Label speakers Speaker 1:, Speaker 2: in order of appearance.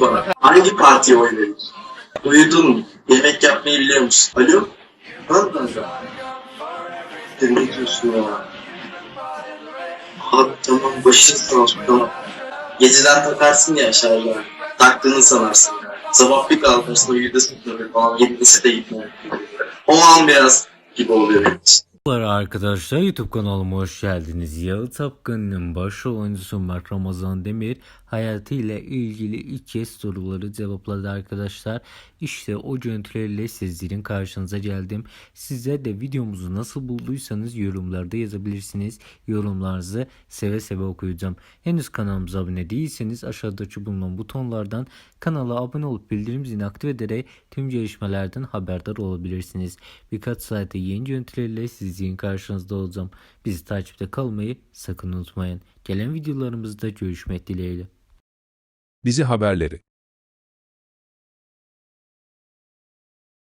Speaker 1: Bana. Hangi partiye oy veriyorsun? Uyudun mu? Yemek yapmayı biliyor musun? Alo? Lan kanka. Sen ne diyorsun ya? Abi tamam başın sağ olsun tamam. Geceden takarsın ya şarjlar. Taktığını sanarsın. Sabah bir kalkarsın uyudasın tabii falan. Yetmesi de gitmiyor. O an biraz gibi oluyor benim için.
Speaker 2: Merhabalar arkadaşlar YouTube kanalıma hoş geldiniz. Yağı Tapkan'ın başrol oyuncusu Mert Ramazan Demir hayatıyla ilgili ilk kez soruları cevapladı arkadaşlar. İşte o görüntülerle sizlerin karşınıza geldim. Sizler de videomuzu nasıl bulduysanız yorumlarda yazabilirsiniz. Yorumlarınızı seve seve okuyacağım. Henüz kanalımıza abone değilseniz aşağıdaki bulunan butonlardan kanala abone olup bildirim zilini aktif ederek tüm gelişmelerden haberdar olabilirsiniz. Birkaç saate yeni görüntülerle sizin karşınızda olacağım. Bizi takipte kalmayı sakın unutmayın. Gelen videolarımızda görüşmek dileğiyle.
Speaker 3: Dizi haberleri